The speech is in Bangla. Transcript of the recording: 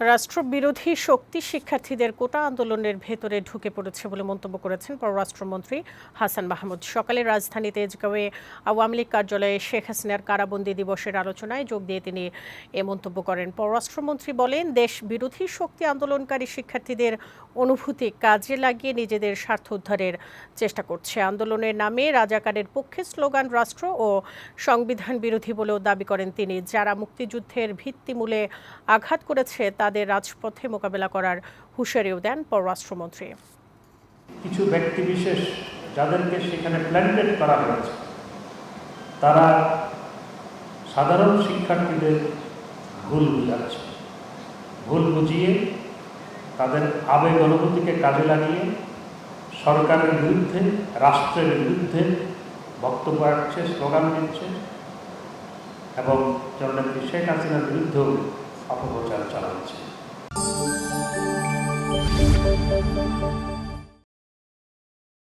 রাষ্ট্রবিরোধী শক্তি শিক্ষার্থীদের কোটা আন্দোলনের ভেতরে ঢুকে পড়েছে বলে মন্তব্য করেছেন পররাষ্ট্রমন্ত্রী হাসান মাহমুদ। সকালে রাজধানী তেজগাঁওয়ে আওয়ামী লীগ কার্যালয়ে শেখ হাসিনার কারাবন্দী দিবসের আলোচনায় যোগ দিয়ে তিনি এ মন্তব্য করেন। পররাষ্ট্রমন্ত্রী বলেন দেশ বিরোধী শক্তি আন্দোলনকারী শিক্ষার্থীদের অনুভূতি কাজে লাগিয়ে নিজেদের স্বার্থ উদ্ধারের চেষ্টা করছে। আন্দোলনের নামে রাজাকারের পক্ষে স্লোগান রাষ্ট্র ও সংবিধান বিরোধী বলেও দাবি করেন তিনি। যারা মুক্তিযুদ্ধের ভিত্তিমূলে আঘাত করেছে তাদের রাজপথে মোকাবেলা করার হুঁশিয়ারিও দেন পররাষ্ট্রমন্ত্রী। কিছু ব্যক্তি বিশেষ যাদেরকে সেখানে প্ল্যান্টেড করা হয়েছে, তারা সাধারণ শিক্ষার্থীদের ভুল বুঝাচ্ছে। ভুল বুঝিয়ে তাদের আবেগ অনুভূতিকে কাজে লাগিয়ে সরকারের বিরুদ্ধে, রাষ্ট্রের বিরুদ্ধে বক্তব্য রাখছে, স্লোগান দিচ্ছে এবং জননেত্রী শেখ হাসিনার বিরুদ্ধেও অপপ্রচার চালাচ্ছে